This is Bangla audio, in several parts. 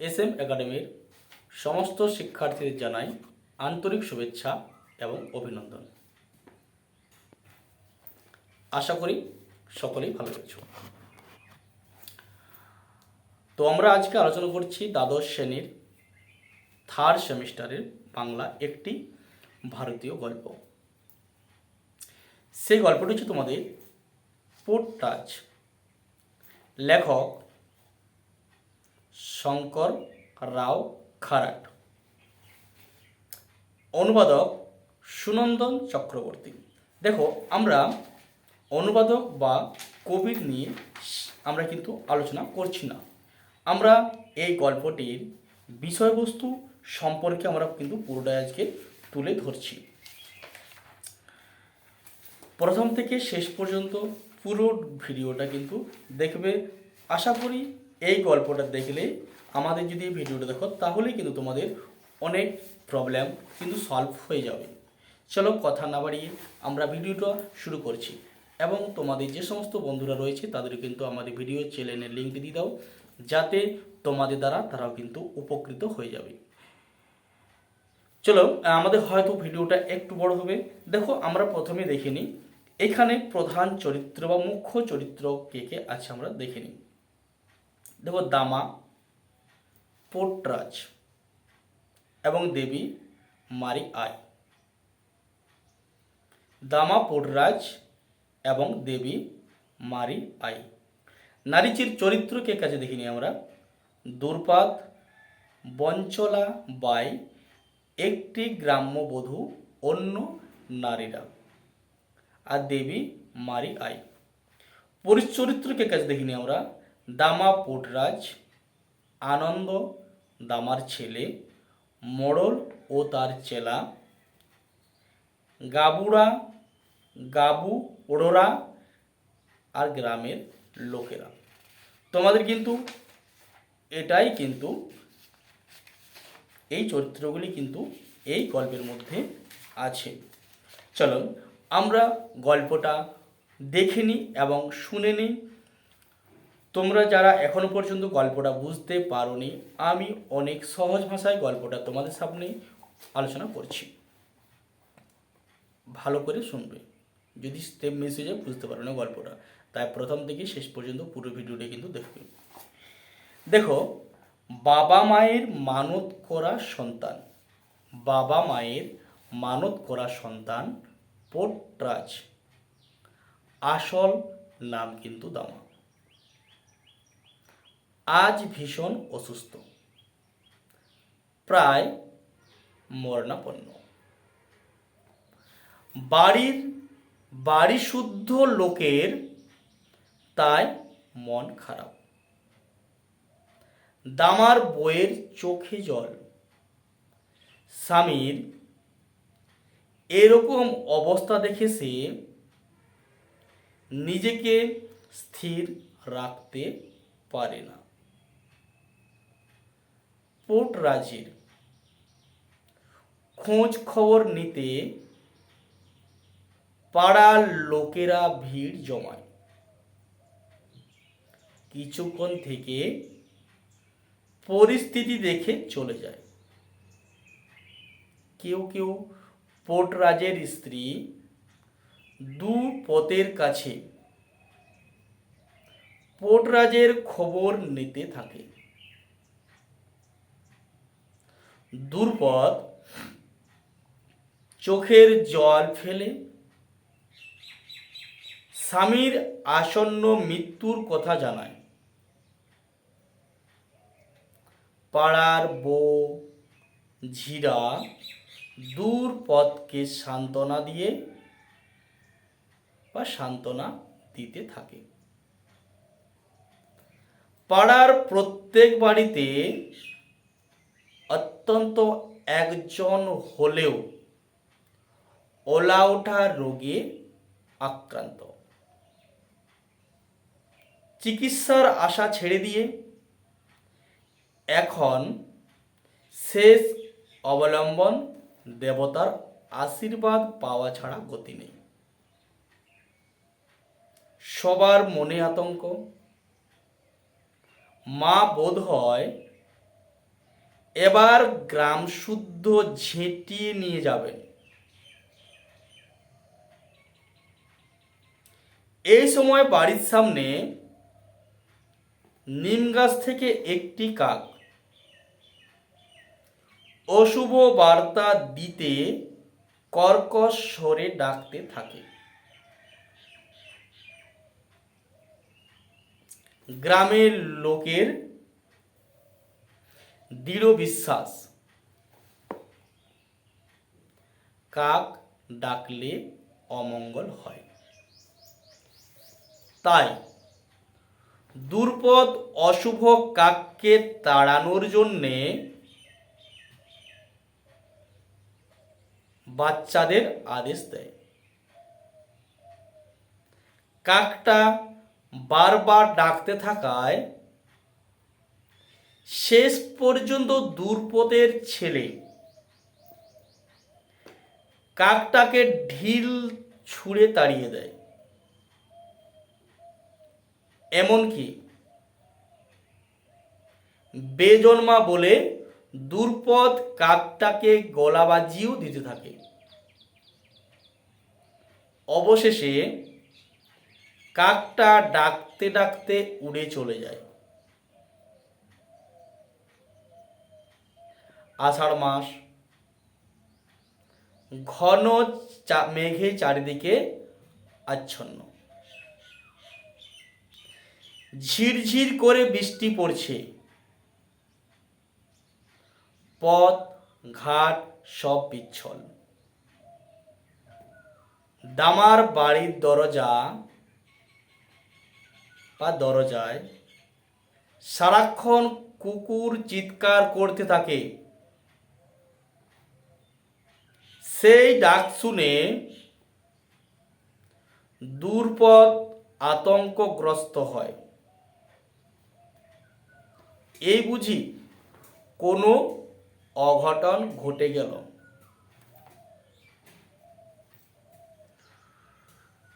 এস এম একাডেমির সমস্ত শিক্ষার্থীদের জানাই আন্তরিক শুভেচ্ছা এবং অভিনন্দন। আশা করি সকলেই ভালো রয়েছে। তো আমরা আজকে আলোচনা করছি দ্বাদশ শ্রেণির থার্ড সেমিস্টারের বাংলা একটি ভারতীয় গল্প। সেই গল্পটি হচ্ছে তোমাদের পোট্টাজ। লেখক শঙ্কর রাও খারাট। অনুবাদক সুনন্দন চক্রবর্তী। দেখো, আমরা অনুবাদক বা কবির নিয়ে আমরা কিন্তু আলোচনা করছি না। আমরা এই গল্পটির বিষয়বস্তু সম্পর্কে আমরা কিন্তু পুরোটাই আজকে তুলে ধরছি। প্রথম থেকে শেষ পর্যন্ত পুরো ভিডিওটা কিন্তু দেখবে। আশা করি এই গল্পটা দেখলে আমাদের যদি এই ভিডিওটা দেখো, তাহলেই কিন্তু তোমাদের অনেক প্রবলেম কিন্তু সলভ হয়ে যাবে। চলো কথা না বাড়িয়ে আমরা ভিডিওটা শুরু করছি। এবং তোমাদের যে সমস্ত বন্ধুরা রয়েছে, তাদের কিন্তু আমাদের ভিডিও চ্যানেলের লিঙ্কটি দিয়ে দাও, যাতে তোমাদের দ্বারা তারাও কিন্তু উপকৃত হয়ে যাবে। চলো, আমাদের হয়তো ভিডিওটা একটু বড় হবে। দেখো, আমরা প্রথমে দেখে নিই, এখানে প্রধান চরিত্র বা মুখ্য চরিত্র কে কে আছে আমরা দেখে নিই। দেখো দামা, পোটরাজ এবং দেবী মারি আয়। দামা, পোটরাজ এবং দেবী মারি আই নারীচির চরিত্র কে কাছে দেখিনি আমরা। দুর্পাত, বঞ্চলা বাই একটি গ্রাম্য বধূ, অন্য নারীরা। আর দেবী মারি আই পরিচরিত্রকে কাছে দেখিনি আমরা। দামা পোটরাজ, আনন্দ দামার ছেলে, মোড়ল ও তার চেলা, গাবুরা, গাবু, ওড়োরা আর গ্রামের লোকেরা। তোমাদের কিন্তু এটাই কিন্তু এই চরিত্রগুলি কিন্তু এই গল্পের মধ্যে আছে। চলো আমরা গল্পটা দেখে নিই এবং শুনে নিই। তোমরা যারা এখনও পর্যন্ত গল্পটা বুঝতে পারোনি, আমি অনেক সহজ ভাষায় গল্পটা তোমাদের সামনে আলোচনা করছি। ভালো করে শুনবে। যদি স্টেপ মিস হয়ে যায়, বুঝতে পারো না গল্পটা। তাই প্রথম থেকে শেষ পর্যন্ত পুরো ভিডিওটা কিন্তু দেখবে। দেখো, বাবা মায়ের মানত করা সন্তান। বাবা মায়ের মানত করা সন্তান পোটরাজ। আসল নাম কিন্তু দামা। আজ ভীষণ অসুস্থ। প্রায় মরণাপন্ন। বাড়ির বাড়ি শুদ্ধ লোকের তাই মন খারাপ। দামার বইয়ের চোখে জল। স্বামীর এরকম অবস্থা দেখে সে নিজেকে স্থির রাখতে পারে না। পোটরাজের খোঁজ খবর নিতে পাড়ার লোকেরা ভিড় জমায়। কিছুক্ষণ থেকে পরিস্থিতি দেখে চলে যায়। কেউ কেউ পোটরাজের স্ত্রী দু পথের কাছে পোটরাজের খবর নিতে থাকে। দুর্পদ চোখের জল ফেলে, স্বামীর আসন্ন মৃত্যুর কথা জানায়। পাড়ার বউ, ঝিরা দূর পথকে সান্ত্বনা দিয়ে বা সান্ত্বনা দিতে থাকে। পাড়ার প্রত্যেক বাড়িতে অত্যন্ত একজন হলেও ওলা ওঠা রোগে আক্রান্ত। চিকিৎসার আশা ছেড়ে দিয়ে এখন শেষ অবলম্বন দেবতার আশীর্বাদ পাওয়া ছাড়া গতি নেই। সবার মনে আতঙ্ক। মা বোধ হয় এবার গ্রাম শুদ্ধ ঝেঁটিয়ে নিয়ে যাবেন। এই সময় বাড়ির সামনে নিম গাছ থেকে একটি কাক অশুভ বার্তা দিতে কর্কশ স্বরে ডাকতে থাকে। গ্রামের লোকের দৃঢ় বিশ্বাস। কাক ডাকলে অমঙ্গল হয়? তাই দুর্পদ অশুভ কাককে তাড়ানোর জন্যে বাচ্চাদের আদেশ দেয়। কাকটা বারবার ডাকতে থাকায় শেষ পর্যন্ত দুর্পদের ছেলে। কাকটাকে ঢিল ছুঁড়ে তাড়িয়ে দেয়। এমনকি বেজন্মা বলে দুর্পদ কাকটাকে গলাবাজিও দিতে থাকে। অবশেষে কাকটা ডাকতে ডাকতে উড়ে চলে যায়। আষাঢ় মাস। ঘন মেঘে চারিদিকে আচ্ছন্ন। ঝিরঝির করে বৃষ্টি পড়ছে। পথ, ঘাট সব পিচ্ছল দামার বাড়ির দরজা বা দরজায় সারাক্ষণ কুকুর চিৎকার করতে থাকে। সেই ডাক শুনে দূরপথ আতঙ্কগ্রস্ত হয়। এই বুঝি কোনো অঘটন ঘটে গেল।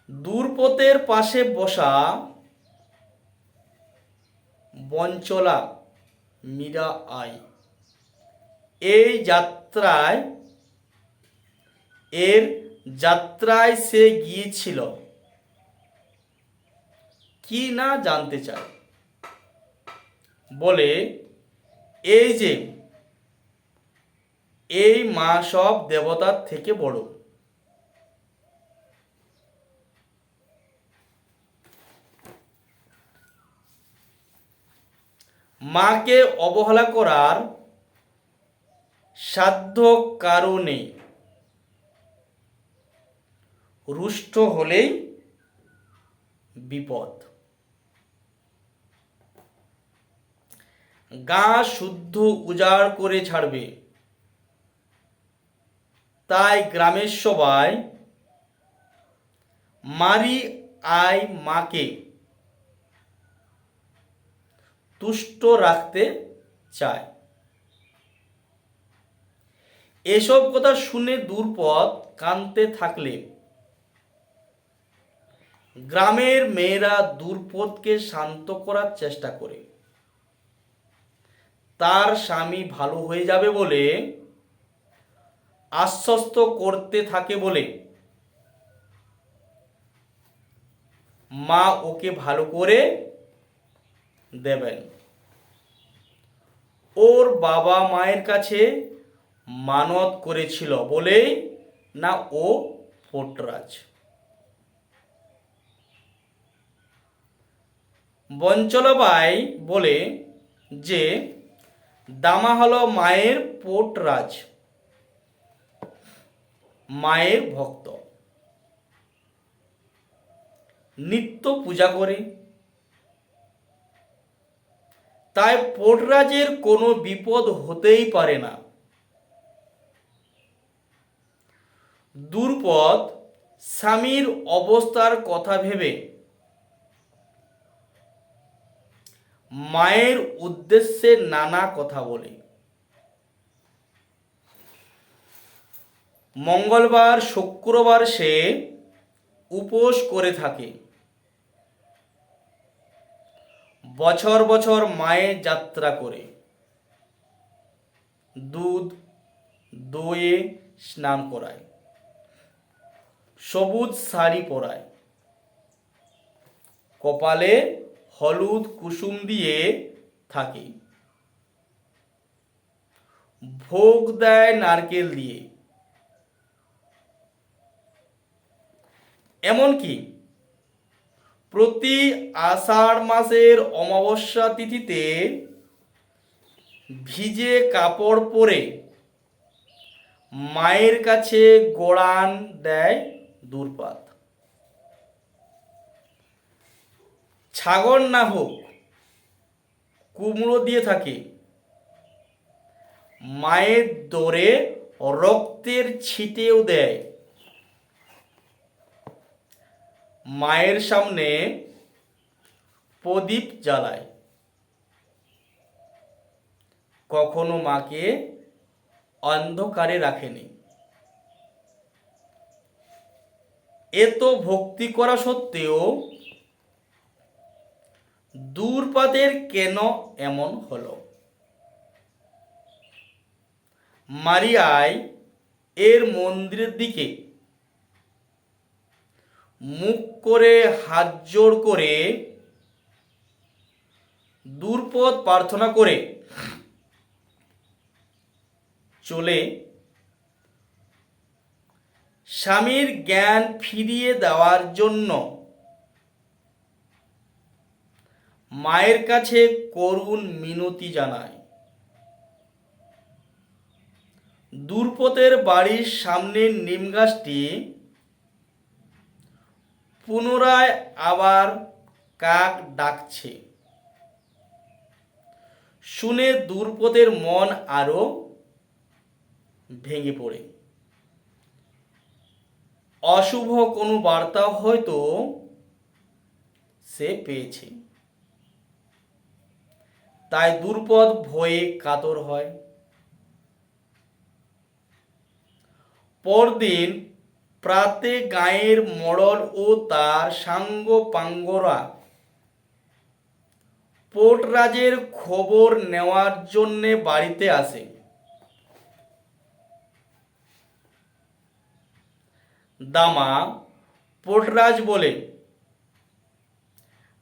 দূরপথের পাশে বসা বঞ্চলা মীরা আই এই যাত্রায় এর যাত্রায় সে গিয়েছিল। কি না জানতে চায়। বলে, এই যে, এই মা সব দেবতার থেকে বড়। মাকে অবহেলা করার সাধ্য কারণে রুষ্ট হলেই বিপদ। গা শুদ্ধ উজাড় করে ছাড়বে। তাই গ্রামের সবাই, মারি আয় মাকে তুষ্ট রাখতে চায়। এসব কথা শুনে দূরপথ কানতে থাকলে গ্রামের মেয়েরা দূরপথকে শান্ত করার চেষ্টা করে। তার স্বামী ভালো হয়ে যাবে বলে আশ্বস্ত করতে থাকে বলে মা ওকে ভালো করে দেবেন। ওর বাবা মায়ের কাছে মানত করেছিল বলেই না ও পোটরাজ বঞ্চলবাই বলে যে, দামা হলো মায়ের পোটরাজ। মায়ের ভক্ত। নিত্য পূজা করে। তাই পোটরাজের কোনো বিপদ হতেই পারে না। দুর্পদ স্বামীর অবস্থার কথা ভেবে মায়ের উদ্দেশ্যে নানা কথা বলে। মঙ্গলবার, শুক্রবার সে উপোস করে থাকে। বছর বছর মায়ের যাত্রা করে। দুধ, দইয়ে স্নান করায়। সবুজ শাড়ি পরায়। কপালে হলুদ কুসুম দিয়ে থাকে। ভোগ দেয় নারকেল দিয়ে। এমনকি প্রতি আষাঢ় মাসের অমাবস্যা তিথিতে ভিজে কাপড় পরে মায়ের কাছে গোড়ান দেয় দূরপাত ছাগল না হোক, কুমড়ো দিয়ে থাকে। মায়ের দরে রক্তের ছিটেও দেয়। মায়ের সামনে প্রদীপ জ্বালায়। কখনো মাকে অন্ধকারে রাখেনি। এত ভক্তি করা সত্ত্বেও দূরপাতের কেন এমন হলো? মারিয়ায় এর মন্দিরের দিকে মুখ করে হাত জোড় করে দূরপথ প্রার্থনা করে চলে স্বামীর জ্ঞান ফিরিয়ে দেওয়ার জন্য মায়ের কাছে করুণ মিনতি জানায়। দূরপথের বাড়ির সামনের নিম গাছটি পুনরায় আবার কাক ডাকছে। শুনে দূরপথের মন আরও ভেঙে পড়ে। অশুভ কোনো বার্তা হয়তো সে পেয়েছে। তাই দুর্পদ ভয়ে কাতর হয়। পরদিন প্রাতে গায়ের মড়ল ও তার সাঙ্গ পাঙ্গরা। পোর্টরাজের খবর নেওয়ার জন্যে বাড়িতে আসে। দামা পোর্টরাজ বলে,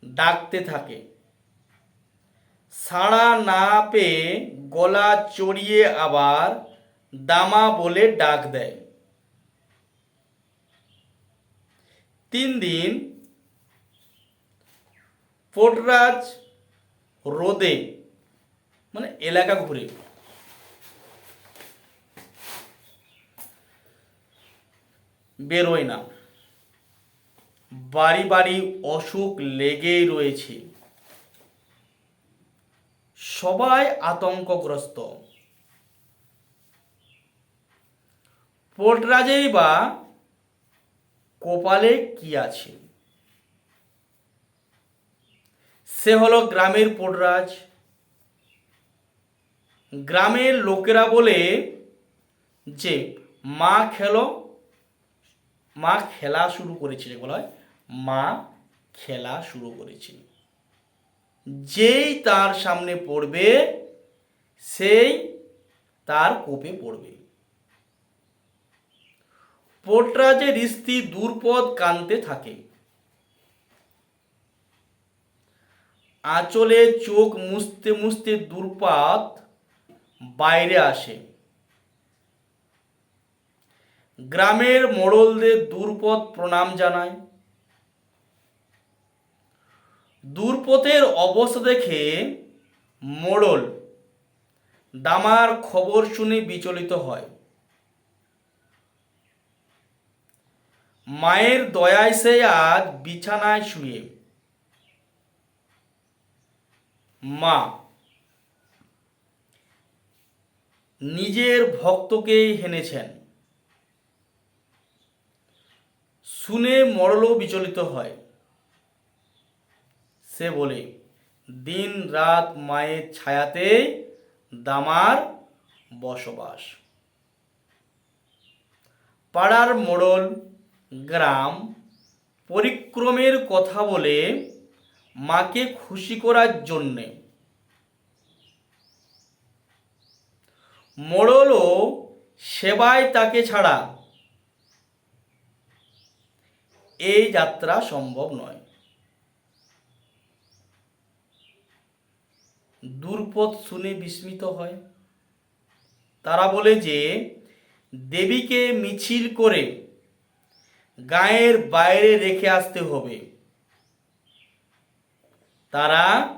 ডাকতে থাকে। সাড়া না পেয়ে গলা চড়িয়ে আবার দামা বলে ডাক দেয়। তিন দিন পোর্টরাজ রোদে মানে এলাকা ঘুরে। বেরোয় না। বাড়ি বাড়ি অসুখ লেগেই রয়েছে। সবাই আতঙ্কগ্রস্ত। পোর্টরাজেই বা কপালে কি আছে? সে হলো গ্রামের পোটরাজ গ্রামের লোকেরা বলে যে, মা খেলো, মা খেলা শুরু করেছে বলা হয় মা খেলা শুরু করেছে। যেই তার সামনে পড়বে, সেই তার কোপে পড়বে। পোটরাজের স্ত্রী দূরপদ কানতে থাকে। আঁচলে চোখ মুছতে মুছতে দূরপাত বাইরে আসে। গ্রামের মোড়লদের দূরপথ প্রণাম জানায়। দূরপথের অবস্থা দেখে মোড়ল দামার খবর শুনে বিচলিত হয়। মায়ের দয়ায় সে আজ বিছানায় শুয়ে। মা, নিজের ভক্তকেই হেনেছেন। শুনে মরলও বিচলিত হয়। সে বলে, দিন রাত মায়ের ছায়াতে দামার বসবাস। পাড়ার মোড়ল, গ্রাম, পরিক্রমের কথা বলে মাকে খুশি করার জন্যে। মোড়লও সেবায় তাকে ছাড়া। এই যাত্রা সম্ভব নয়। দূরপথ শুনে বিস্মিত হয়। তারা বলে যে, দেবীকে মিছিল করে গায়ের বাইরে রেখে আসতে হবে। তারা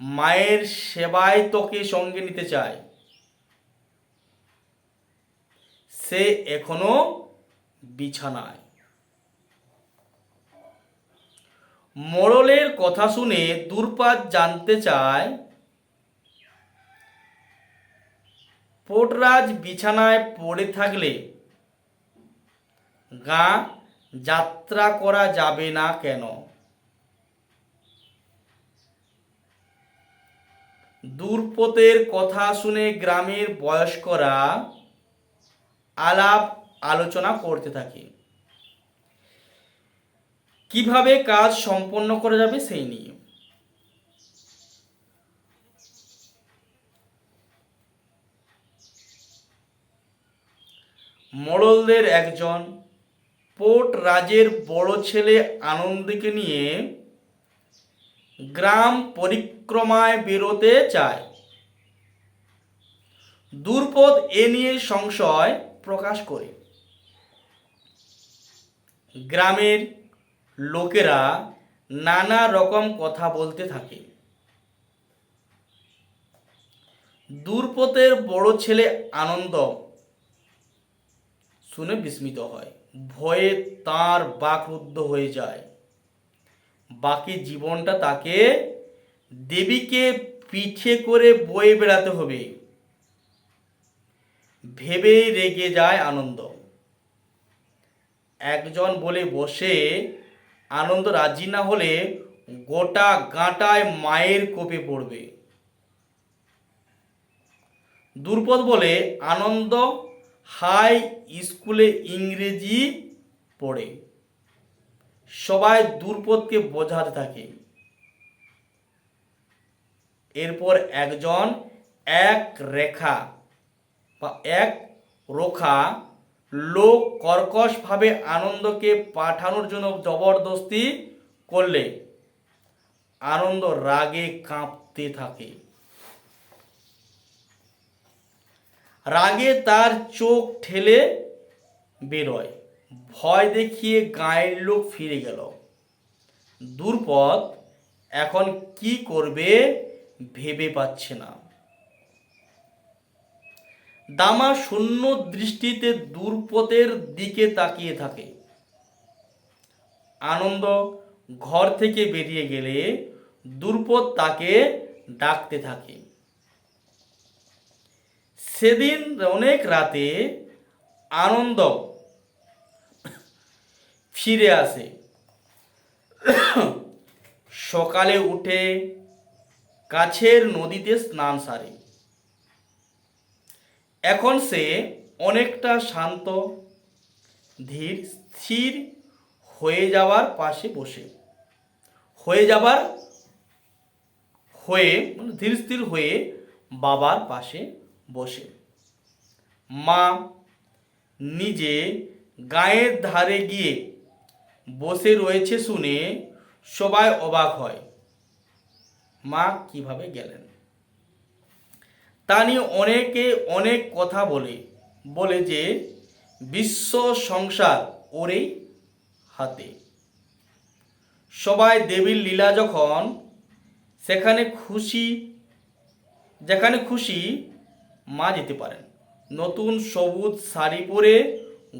মায়ের সেবায় তোকে সঙ্গে নিতে চায়। সে এখনও বিছানায়। মোড়লের কথা শুনে দূরপাত জানতে চায় পোটরাজ বিছানায় পড়ে থাকলে গা যাত্রা করা যাবে না কেন? দূরপথের কথা শুনে গ্রামের বয়স্করা আলাপ আলোচনা করতে থাকে। কীভাবে কাজ সম্পন্ন করা যাবে সেই নিয়ে? মোড়লদের একজন পোট রাজের বড় ছেলে আনন্দকে নিয়ে গ্রাম পরিক্রমায় বেরোতে চায়। দূরপথ এ নিয়ে সংশয় প্রকাশ করে। গ্রামের লোকেরা নানা রকম কথা বলতে থাকে। দূরপথের বড় ছেলে আনন্দ শুনে বিস্মিত হয়। ভয়ে তার বাকরুদ্ধ হয়ে যায়। বাকি জীবনটা তাকে দেবীকে পিঠে করে বয়ে বেড়াতে হবে। ভেবেই রেগে যায় আনন্দ। একজন বলে, বসে, আনন্দ রাজি না হলে গোটা গাঁটায় মায়ের কোপে পড়বে। দুর্পদ বলে, আনন্দ হাই স্কুলে ইংরেজি পড়ে। সবাই দুর্পদকে বোঝাতে থাকে। এরপর একজন, এক রেখা বা এক রোখা লোক কর্কশভাবে আনন্দকে পাঠানোর জন্য জবরদস্তি করলে। আনন্দ রাগে কাঁপতে থাকে। রাগে তার চোখ ঠেলে বেরোয়। ভয় দেখিয়ে গায়ের লোক ফিরে গেল। দুর্পদ এখন কি করবে ভেবে পাচ্ছে না। দামা শূন্য দৃষ্টিতে দূরপথের দিকে তাকিয়ে থাকে। আনন্দ ঘর থেকে বেরিয়ে গেলে দূরপথ তাকে ডাকতে থাকে। সেদিন অনেক রাতে আনন্দ ফিরে আসে। সকালে উঠে কাছের নদীতে স্নান সারে। এখন সে অনেকটা শান্ত, ধীর, স্থির হয়ে যাওয়ার পাশে বসে। হয়ে যাবার, হয়ে মানে ধীর স্থির হয়ে বাবার পাশে বসে। মা নিজে গায়ের ধারে গিয়ে বসে রয়েছে শুনে সবাই অবাক হয়। মা কীভাবে গেলেন? তা নিয়ে অনেকে অনেক কথা বলে বলে যে বিশ্ব সংসার ওরই হাতে। সবাই দেবীর লীলা যখন সেখানে খুশি, যেখানে খুশি মা যেতে পারেন। নতুন সবুজ শাড়ি পরে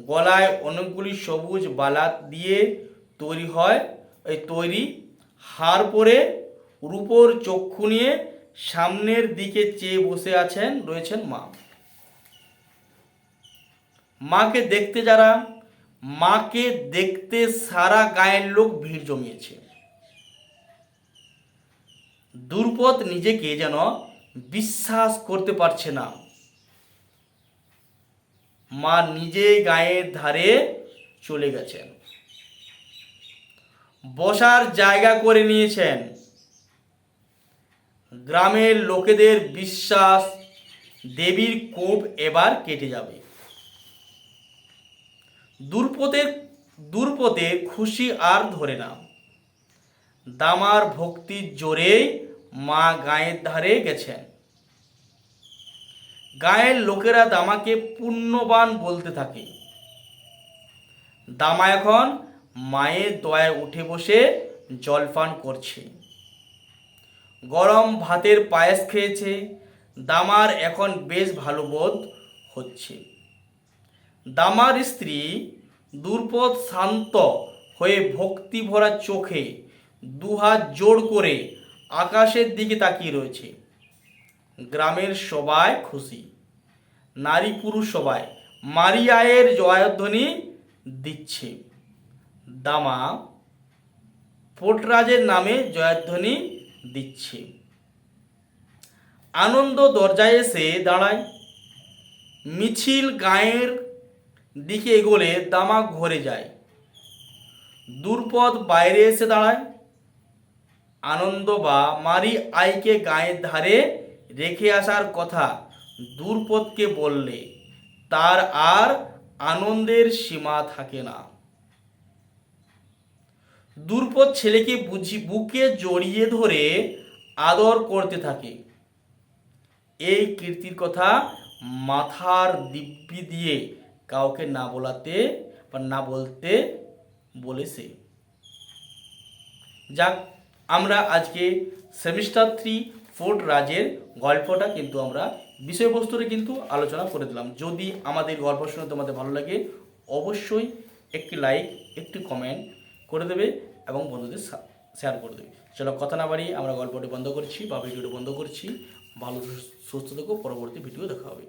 গলায় অনেকগুলি সবুজ বালাত দিয়ে তৈরি হয়। এই তৈরি হার পরে রূপোর চক্ষু নিয়ে সামনের দিকে চেয়ে বসে আছেন, রয়েছেন মা। মাকে দেখতে যারা, মাকে দেখতে সারা গায়ের লোক ভিড় জমিয়েছে। দুর্পদ নিজেকে যেন বিশ্বাস করতে পারছে না। মা নিজেই গায়ের ধারে চলে গেছেন। বসার জায়গা করে নিয়েছেন। গ্রামের লোকেদের বিশ্বাস দেবীর কোপ এবার কেটে যাবে। দুর্পতের দুর্পতের খুশি আর ধরে না। দামার ভক্তির জোরে মা গায়ের ধারে গেছেন। গায়ের লোকেরা দামাকে পুণ্যবান বলতে থাকে। দামা এখন মায়ের দয়ায় উঠে বসে জলপান করছে। গরম ভাতের পায়েস খেয়েছে। দামার এখন বেশ ভালো বোধ হচ্ছে। দামার স্ত্রী দুর্পদ শান্ত হয়ে ভক্তি ভরা চোখে দুহাত জোড় করে আকাশের দিকে তাকিয়ে রয়েছে। গ্রামের সবাই খুশি। নারী পুরুষ সবাই মারিয়ায়ের জয়ধ্বনি দিচ্ছে। দামা পোটরাজের নামে জয়ধ্বনি দিচ্ছে। আনন্দ দরজায় এসে দাঁড়ায়। মিছিল গায়ের দিকে এগোলে দামা ঘরে যায়। দুর্পদ বাইরে এসে দাঁড়ায়। আনন্দ বা মারি আইকে গায়ের ধারে রেখে আসার কথা দুর্পদকে বললে, তার আর আনন্দের সীমা থাকে না। দুর্পদ ছেলেকে বুঝি বুকে জড়িয়ে ধরে আদর করতে থাকে। এই কীর্তির কথা মাথার দিব্যি দিয়ে কাউকে না বলাতে বা না বলতে বলেছে। যাক, আমরা আজকে সেমিস্টার থ্রি ফোর্ট রাজের গল্পটা কিন্তু আমরা বিষয়বস্তুরে কিন্তু আলোচনা করে দিলাম। যদি আমাদের গল্প শুনে তোমাদের ভালো লাগে, অবশ্যই একটি লাইক একটি কমেন্ট করে দেবে এবং বন্ধুদের শেয়ার করে দেবে। চলো কথা না বাড়িয়ে আমরা গল্পটি বন্ধ করছি বা ভিডিওটি বন্ধ করছি। ভালো সুস্থ থেকো, পরবর্তী ভিডিও দেখা হবে।